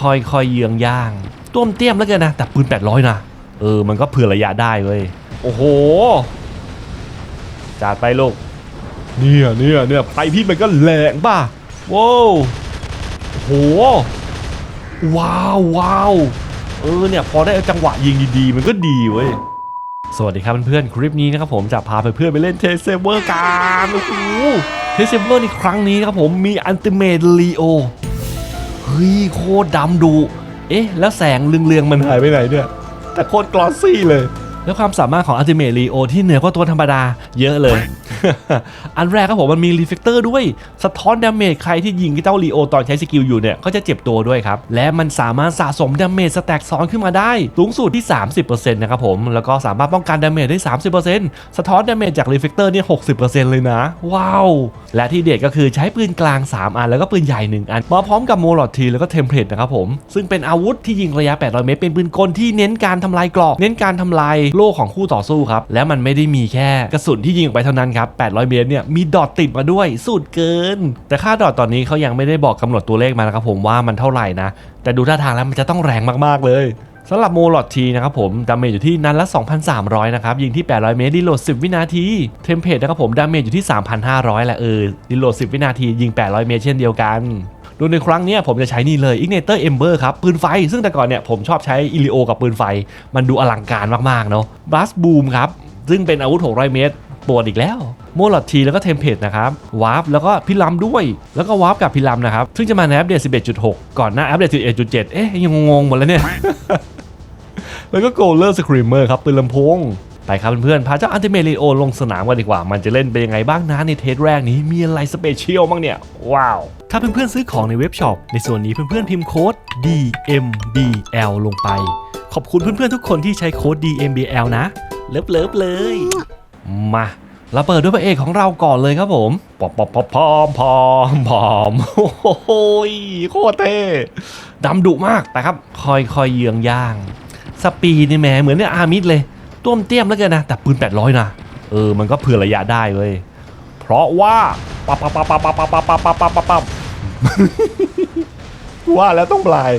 ค่อยๆเยืองย่างต้วมเตี้ยมแล้วกันนะ แต่ปืน 800 นะ เออ มันก็เผื่อระยะได้เว้ย โอ้โห จัดไปลูก เนี่ยเนี่ยเนี่ยไฟพี่มันก็แรงป่ะว้าวโอ้โห ว้าวว้าวเออเนี่ยพอได้จังหวะยิงดีๆ มันก็ดีเว้ย สวัสดีครับเพื่อนๆ คลิปนี้นะครับผมจะพาเพื่อนๆไปเล่นเทสเซเวอร์กัน โอ้โห เทสเซเวอร์ในครั้งนี้นะครับผมมีอันติเมตลีโอ เฮ้ยโคตรดำดุเอ๊ะ แล้วแสงเรืองๆมันหายไปไหนเนี่ย แต่โคตรกลอสซี่เลย แล้วความสามารถของอัลติเม e ลีโอที่เหนือกว่าตัวธรรมดาเยอะเลย อันแรกครับผมมันมีรีเฟกเตอร์ด้วย สะท้อนดาเมจใครที่ยิงเจ้าลีโอตอนใช้สกิลอยู่เนี่ยก็จะเจ็บตัวด้วยครับ และมันสามารถสะสมดาเมจสแต็กซ้อนขึ้นมาได้ สูงสุดที่ 30%นะครับผม แล้วก็สามารถป้องกันดาเมจได้ 30%สะท้อนดาเมจจากรีเฟกเตอร์เนี่ย60%เลยนะ ว้าว และที่เด็ดก็คือใช้ปืนกลาง 3 อันแล้วก็ปืนใหญ่ 1 อันมาพร้อมกับโมลอดทีแล้วก็เทมเพลตนะครับผมซึ่งเป็นอาวุธที่ยิงระยะ 800 เมตรเป็นปืนกลที่เน้นการทำลายกรอบเน้นการทำลายโล่ของคู่ต่อสู้ครับ และมันไม่ได้มีแค่กระสุนที่ยิงออกไปเท่านั้นครับ 800 เมตรเนี่ยมีดอทติดมาด้วยสุดเกิน แต่ค่าดอทตอนนี้เขายังไม่ได้บอกกำหนดตัวเลขมานะครับผมว่ามันเท่าไหร่นะ แต่ดูท่าทางแล้วมันจะต้องแรงมากๆเลยสำหรับโมลอดทีนะครับผม ดาเมจอยู่ที่นัดละ 2,300 นะครับ ยิงที่ 800 เมตรรีโหลด 10 วินาที เทมเพลตนะครับผม ดาเมจอยู่ที่ 3,500แหละเออรีโหลด 10 วินาที ยิง 800 เมตรเช่นเดียวกัน โดยในครั้งนี้ผมจะใช้นี่เลย Ignitor Ember ครับ ปืนไฟ ซึ่งแต่ก่อนเนี่ยผมชอบใช้อิลิโอกับปืนไฟ มันดูอลังการมากๆเนาะ Blast Boom ครับ ซึ่งเป็นอาวุธ 600 เมตรปวดอีกแล้วโมลอดทีแล้วก็เทมเพลตนะครับวาร์ปแล้วก็พิลัมด้วย แล้วก็วาร์ปกับพิลัมนะครับ ซึ่งจะมาในอัปเดต 11.6 ก่อนหน้าอัปเดต 11.7 เอ๊ะยังงงหมดแล้วเนี่ยแล้วก็โกลเลอร์สครีมเมอร์ครับปืนลำโพง ไปครับเพื่อนๆพาเจ้าอันติเมลีโอลงสนามกันดีกว่า มันจะเล่นเป็นยังไงบ้างนะในเทสแรกนี้มีอะไรสเปเชียลบ้างเนี่ย ว้าว ถ้าเพื่อนๆซื้อของในเว็บช็อปในส่วนนี้เพื่อนๆพิมพ์โค้ด DMBL ลงไป ขอบคุณเพื่อนๆทุกคนที่ใช้โค้ด DMBL นะ เลิฟเลิฟๆเลย มาเราเปิดด้วยพระเอกของเราก่อนเลยครับผมปอมปอมปอมปอมปอมปอมโอ้โหโคตรเท่ดำดุมากแต่ครับ ค่อยๆเยืองย่าง สปีดนี่แหมเหมือนเนี่ยอามิดเลย ต้วมเตี้ยมแล้วกันนะ แต่ปืน 800 นะ เออ มันก็เผื่อระยะได้เว้ย เพราะว่าปั๊บปั๊บปั๊บปั๊บปั๊บปั๊บปั๊บปั๊บปั๊บปั๊บปั๊บว่าแล้วต้องปลาย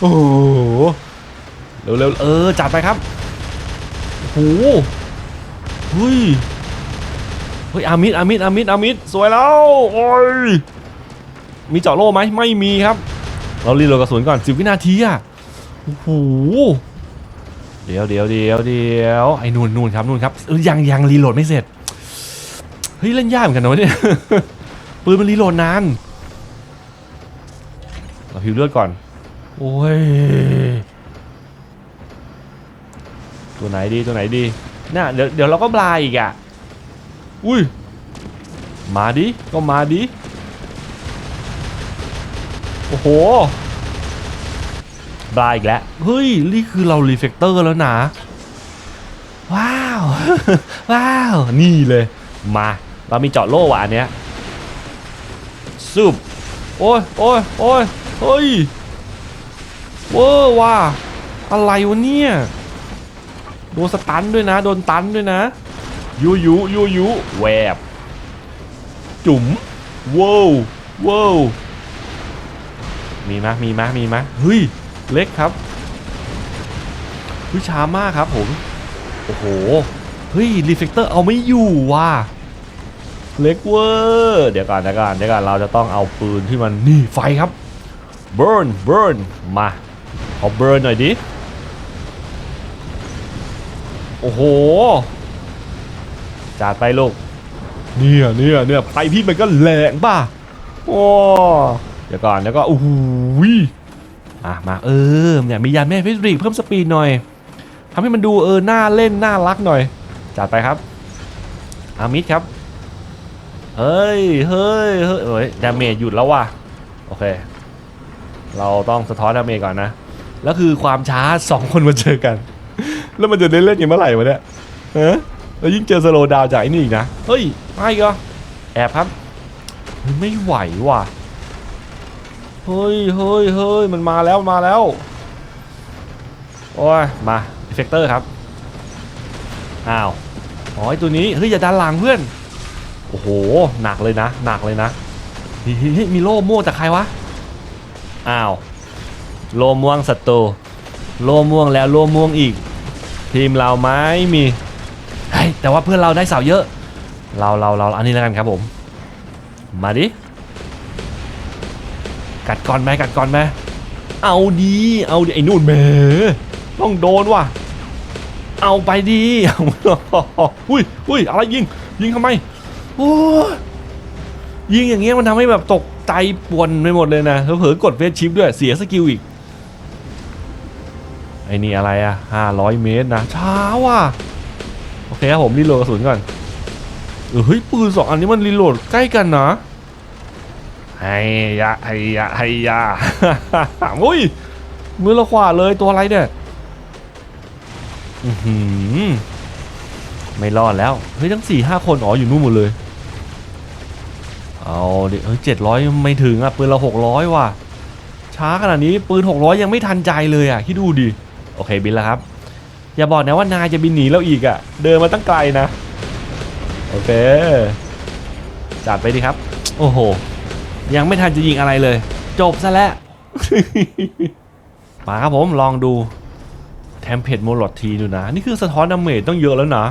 โอ้โห เร็วๆ เออ จัดไปครับโอ้โหเฮ้ย เฮ้ย อามิดอามิดอามิดอามิดสวยแล้ว โอ้ย มีเจาะโล่ไหม ไม่มีครับ เรารีโหลดกระสุนก่อน 10 วินาทีอะโอ้โห เดี๋ยวเดี๋ยวเดี๋ยวเดี๋ยวไอ้นู่นนู่นครับนู่นครับเออยังยังรีโหลดไม่เสร็จเฮ้ยเล่นยากเหมือนกันนะวะเนี่ย ปืนมันรีโหลดนานเราพิวเลือดก่อนโอ้ยตัวไหนดีตัวไหนดีน่ะเดี๋ยวเดี๋ยวเราก็บลายอีกอะอุ้ยมาดิก็มาดิโอ้โห บลายอีกแล้ว เฮ้ย นี่คือเรารีเฟกเตอร์แล้วนะ ว้าว ว้าว นี่เลย มา เรามีเจาะโล่ว่ะอันเนี้ยซุบโอ้ยโอ้ยโอ้ยเฮ้ยเวอร์ว่ะอะไรวะเนี่ย โดนสตันด้วยนะ โดนตันด้วยนะยูยูยูยูแวบ จุ๋มว้าวว้าวมีมะมีมะมีมะเฮ้ย เล็กครับเฮ้ยช้ามากครับผม โอ้โห เฮ้ยรีเฟกเตอร์เอาไม่อยู่ว่ะเล็กเวอร์เดี๋ยวก่อนเดี๋ยวก่อนเดี๋ยวก่อนเราจะต้องเอาปืนที่มันนี่ไฟครับเบิร์นเบิร์นมาเอาเบิร์นหน่อยดิโอ้โหจัดไปลูกเนี่ยเนี่ยเนี่ยไฟพี่มันก็แรงป่ะโอ้เดี๋ยวก่อนแล้วก็โอ้โหย อะมาเออเนี่ยมียานแม่ฟิสริกเพิ่มสปีดหน่อยทำให้มันดูเออน่าเล่นน่ารักหน่อยจัดไปครับอามิดครับเฮ้ยเฮ้ยเฮ้ยเฮ้ยดาเมจหยุดแล้วว่ะโอเค เราต้องสะท้อนดาเมจก่อนนะแล้วคือความช้าสองคนมาเจอกัน แล้วมันจะได้เล่นกันเมื่อไหร่วะเนี่ยเออแล้วยิ่งเจอสโลดาวจากไอ้นี่อีกนะ เฮ้ยไม่ก็แอบครับ ไม่ไหวว่ะ เฮ้ยเฮ้ยเฮ้ยมันมาแล้วมาแล้ว โอ้ย มาเอฟเฟกเตอร์ครับ อ้าว อ๋อตัวนี้ เฮ้ย อย่าดันหลังเพื่อน โอ้โห หนักเลยนะ หนักเลยนะเฮ้ยเฮ้ยเฮ้ยมีโล่โม่งจากใครวะ อ้าว โล่ม่วงศัตรู โล่ม่วงแล้วโล่ม่วงอีก ทีมเราไม่มี เฮ้ย แต่ว่าเพื่อนเราได้เสาเยอะ เราเราเราอันนี้แล้วกันครับผม มาดิ กัดก่อนไหมกัดก่อนไหมเอาดีเอาดีไอ้นู่นแหมต้องโดนว่ะ เอาไปดีอาอุ้ยอุ้ยอะไรยิง ยิงทำไมโอ้ยิงอย่างเงี้ยมันทำให้แบบตกใจป่วนไปหมดเลยนะเผลอกดเฟสชิปด้วยเสียสกิลอีกไอ้นี่อะไรอะ500เมตรนะช้าว่ะโอเคครับผมรีโหลดกระสุนก่อนเออเฮ้ยปืนสองอันนี้มันรีโหลดใกล้กันนะ ไฮยะไฮยะไฮยะอุ้ยมือละขวาเลยตัวอะไรเนี่ยอืไม่รอดแล้ว เฮ้ย ทั้งสี่ห้าคนอ๋ออยู่นู่นหมดเลย เอาดิเฮ้ยเจ็ดร้อยไม่ถึงอะ ปืนละหกร้อยว่ะ ช้าขนาดนี้ปืนหกร้อยยังไม่ทันใจเลยอะ คิดดูดิ โอเคบินแล้วครับ อย่าบอกนะว่านายจะบินหนีเราอีกอะ่ะ เดินมาตั้งไกลนะ โอเค จัดไปดิครับ โอ้โห ยังไม่ทันจะยิงอะไรเลย จบซะแล้วมาครับผมลองดูแทมเพดโมลอดทีดูนะ นี่คือสะท้อนดาเมจต้องเยอะแล้วนะ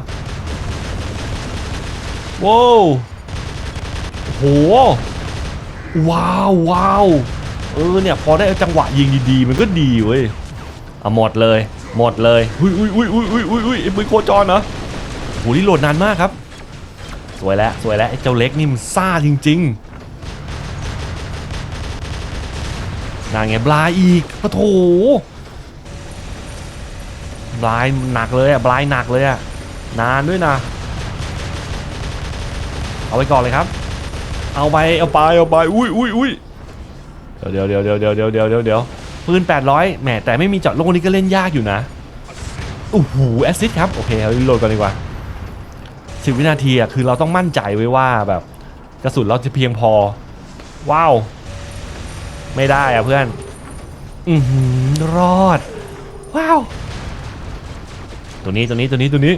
ว้าวโอ้โหว้าวว้าวเออเนี่ยพอได้จังหวะยิงดีๆ มันก็ดีเว้ยเอาหมดเลย หมดเลยอุ้ยอุ้ยอุ้ยอุ้ยอุ้ยอุ้ยอุ้ยไอ้ปืนโคจรเหรอโหนี่โหลดนานมากครับ สวยแล้วสวยแล้วไอ้เจ้าเล็กนี่มันซ่าจริง ๆ นางไงบลายอีกปะโถบลายหนักเลยอะบลายหนักเลยอะนานด้วยนะ เอาไปก่อนเลยครับ เอาไปเอาไปเอาไปอุ้ยอุ้ยอุ้ยเดี๋ยวเดี๋ยวเดี๋ยวเดี๋ยวเดี๋ยวเดี๋ยวเดี๋ยวเดี๋ยวปืน800แหมแต่ไม่มีจาะโลกนี้ก็เล่นยากอยู่นะโอ้โหแอซิดครับโอเคเอาโหลดก่อนดีกว่า10วินาทีอะคือเราต้องมั่นใจไว้ว่าแบบกระสุนเราจะเพียงพอ ว้าว ไม่ได้อะเพื่อน อือหือรอด ว้าว ตัวนี้ตัวนี้ตัวนี้ตัวนี้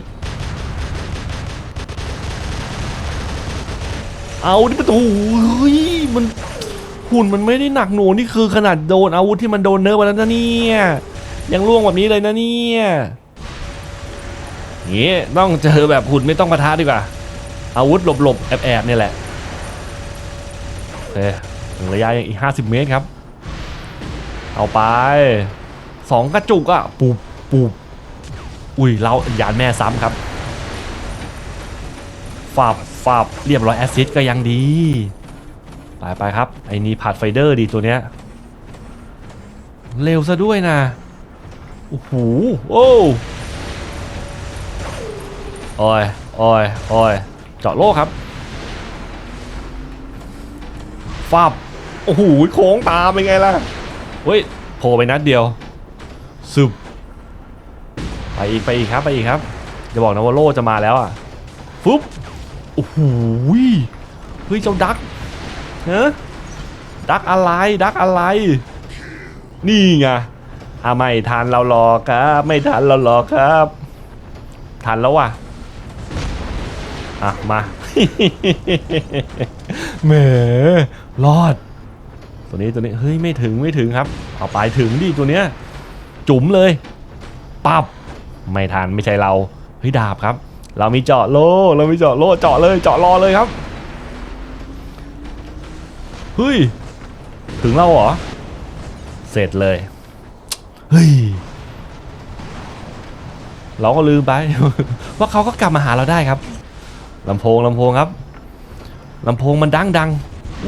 เอาดิประตูเฮ้ยมันหุ่นมันไม่ได้หนักหน่วงนี่คือขนาดโดนอาวุธที่มันโดนเนิร์ฟมาแล้วนะเนี่ยยังล่วงแบบนี้เลยนะเนี่ยงี้ต้องเจอแบบหุ่นไม่ต้องประทะดีกว่า อาวุธหลบๆแอบๆเนี่ยแหละโอเคถึง ระยะยังอีก 50 เมตรครับ เอาไปสองกระจุกอะปูบปูบอุ้ยเรายานแม่ซ้ำครับฟาบฟาบเรียบร้อยแอสซิดก็ยังดี ไปไปครับ ไอ้นี่ผัดไฟเดอร์ดีตัวเนี้ย เร็วซะด้วยนะ โอ้โห โอ้โอ้ยโอ้ยโอ้ยเจาะโลกครับฟาบ โอ้โหโค้งตามเป็นไงล่ะเฮ้ยโผล่ไปนัดเดียวซึบไปอีกไปอีกครับไปอีกครับจะบอกนะว่าโลจะมาแล้วอะฟึบโอ้โหเฮ้ยเจ้าดักเฮ้ดักอะไรดักอะไร นี่ไงอะไม่ทันเราหรอกครับ ไม่ทันเราหรอกครับทันแล้วว่ะอะมาแหมรอด ตัวนี้ตัวนี้เฮ้ยไม่ถึงไม่ถึงครับเอาไปถึงดิตัวเนี้ยจุ๋มเลยปับไม่ทันไม่ใช่เราเฮ้ยดาบครับ เรามีเจาะโลเรามีเจาะโลเจาะเลยเจาะรอเลยครับเฮ้ยถึงเราเหรอเสร็จเลยเฮ้ยเราก็ลืมไป ว่าเขาก็กลับมาหาเราได้ครับลำโพงลำโพงครับลำโพงมันดังดัง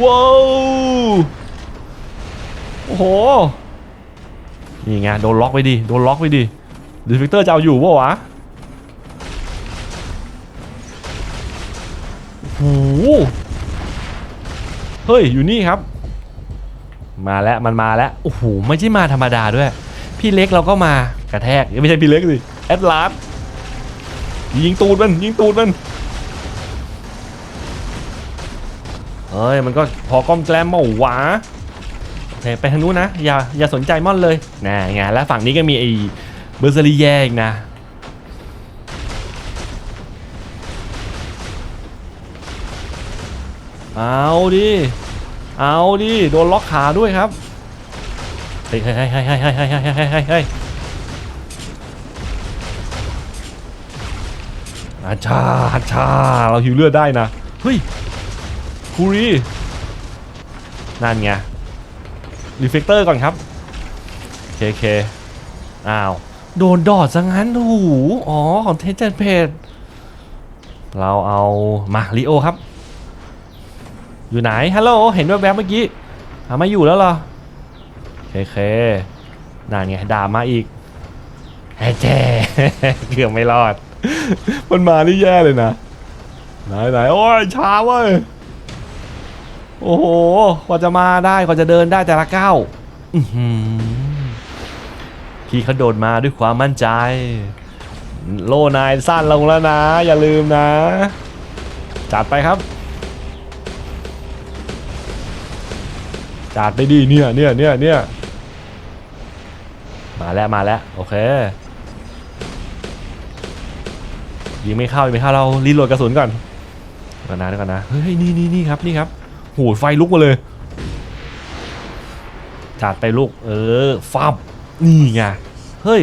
ว้าว โอ้โห นี่ไงโดนล็อกไปดิ โดนล็อกไปดิดีฟิกเตอร์จะเอาอยู่ปะวะโอ้โหเฮ้ย อยู่นี่ครับ มาแล้ว มันมาแล้ว โอ้โห ไม่ใช่มาธรรมดาด้วย พี่เล็กเราก็มากระแทก ไม่ใช่พี่เล็กสิ แอดลาสยิงตูดมัน ยิงตูดมันเฮ้ย มันก็พอก้อมแกลมมาหวา ไปทางนู้นนะอย่าอย่าสนใจม่อนเลยนะงานแล้วฝั่งนี้ก็มีไอ้เบอร์ซารีแยอีกนะเอาดิเอาดิโดนล็อกขาด้วยครับเฮ้ยเฮ้ยเฮ้ยเฮ้ยเฮ้ยเฮ้ยเฮ้ยอาชาอาชาเราหิวเลือดได้นะเฮ้ยคูรีนั่นไง รีเฟกเตอร์ก่อนครับเคเคอ้าว โดนดอดซะงั้นโอ้โหอ๋อ ของเทเจนเพจเราเอามาริโอครับ อยู่ไหน ฮัลโหล เห็นแวบๆเมื่อกี้หามาอยู่แล้วเหรอเคเคนั่นไงด่ามาอีกแฮ่แจ้เกือบไม่รอด มันมานี่แย่เลยนะ ไหนไหนโอ้ยช้าเว้ย โอ้โหกว่าจะมาได้กว่าจะเดินได้แต่ละก้าวพี่เขาโดดมาด้วยความมั่นใจ โลนายสั้นลงแล้วนะ อย่าลืมนะ จัดไปครับ จัดไปดีเนี่ยเนี่ยเนี่ยเนี่ยมาแล้วมาแล้วโอเคยิงไม่เข้ายิงไม่เข้าเรารีโหลดกระสุนก่อนก่อนนะเดี๋ยก่อนนะเฮ้ยนี่นี่นี่ครับนี่ครับ หไฟลุกมาเลยจัดไปลูก เออฟับนี่ไง เฮ้ย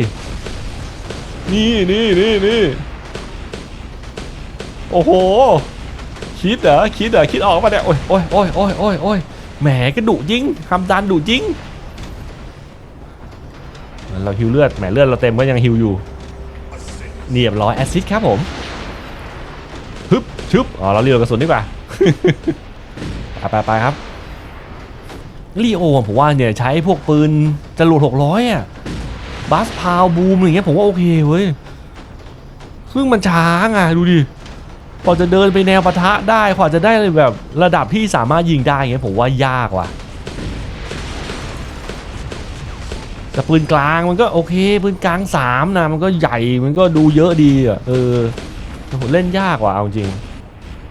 นี่นี่นี่นี่โอ้โห คิดเหรอ คิดเหรอ คิดออกมาเนี่ย โอ้ยโอ้ยโอ้ยโอ้ยโอ้ยโอ้ยแหมก็ดุจริงคำดันดุจริง เราฮิวเลือด แหมเลือดเราเต็มก็ยังฮิวอยู่เรียบร้อยแอซซิดครับผม ฮึบชึบ อ๋อ เราเรียวกระสุนดีกว่า ไปไปไปครับลีโอผมว่าเนี่ยใช้พวกปืนจรวดหกร้อยอะบัสพาวบูมอะไรเงี้ยผมว่าโอเคเว้ยซึ่งมันช้าไงดูดิพอจะเดินไปแนวปะทะได้กว่าจะได้แบบระดับที่สามารถยิงได้เงี้ยผมว่ายากว่ะแต่ปืนกลางมันก็โอเคปืนกลางสามนะมันก็ใหญ่มันก็ดูเยอะดีอะเออผมเล่นยากว่ะเอาจริง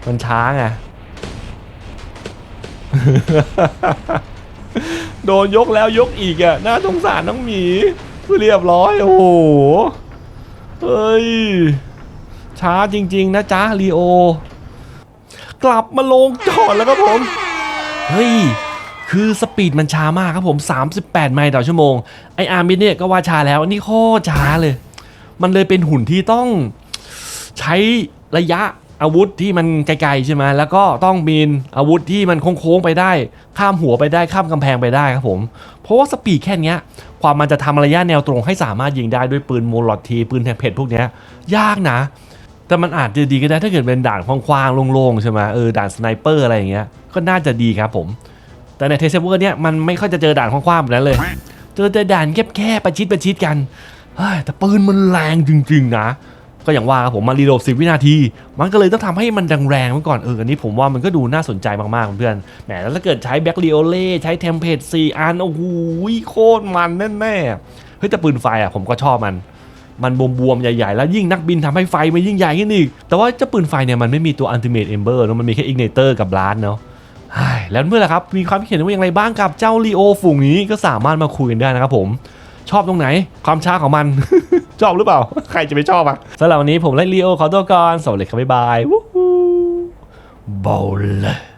มันช้าไง โดนยกแล้วยกอีกอะน่าสงสารน้องหมีเรียบร้อย โอ้โห เฮ้ย ช้าจริง ๆ นะจ๊ะลีโอ กลับมาลงจอดแล้วครับผม เฮ้ย คือสปีดมันช้ามากครับผม 38 ไมล์ต่อชั่วโมง ไออาร์มิเนี่ยก็ว่าช้าแล้วนนี่โคตรช้าเลย มันเลยเป็นหุ่นที่ต้องใช้ระยะ อาวุธที่มันไกลๆใช่ไหมแล้วก็ต้องมีอาวุธที่มันโค้งๆไปได้ ข้ามหัวไปได้ข้ามกำแพงไปได้ครับผม เพราะว่าสปีดแค่นี้ความมันจะทำระยะแนวตรงให้สามารถยิงได้ด้วยปืนโมลอตทีปืนแทงเพชรพวกนี้ยากนะ แต่มันอาจจะดีก็ได้ถ้าเกิดเป็นด่านกว้างๆโล่งๆใช่ไหมเออด่านสไนเปอร์อะไรอย่างเงี้ยก็น่าจะดีครับผม แต่ในเทสเวอร์เนี่ยมันไม่ค่อยจะเจอด่านกว้างๆแบบนั้นเลย เจอแต่ด่านแคบๆประชิดประชิดกันเฮ้ยแต่ปืนมันแรงจริงๆนะ ก็อย่างว่าครับผมมารีโหลด10วินาที มันก็เลยต้องทำให้มันแรงๆไว้ก่อนเอออันนี้ผมว่ามันก็ดูน่าสนใจมากๆเพื่อนแหมแล้วถ้าเกิดใช้แบ็คลีโอเล่ใช้เทมเพลต4อันโอ้โหโคตรมันแน่ๆเฮ้ยแต่ปืนไฟอะผมก็ชอบมันมันบวมๆใหญ่ๆ แล้วยิ่งนักบินทำให้ไฟมันยิ่งใหญ่ขึ้นอีก แต่ว่าเจ้าปืนไฟเนี่ยมันไม่มีตัว Ultimate Ember เนอะมันมีแค่ Igniter กับ Blast เนาะเฮ้แล้วเมื่อไหร่ครับ มีความคิดเห็นว่าอย่างไรบ้างกับเจ้าลีโอฝูงนี้ก็สามารถมาคุยกันได้นะครับผม ชอบตรงไหน ความช้าของมัน ชอบหรือเปล่า ใครจะไม่ชอบอะสำหรับวันนี้ผมและลีโอขอตัวก่อนสวัสดีครับบ๊ายบายวู้ฮู้บอลเลย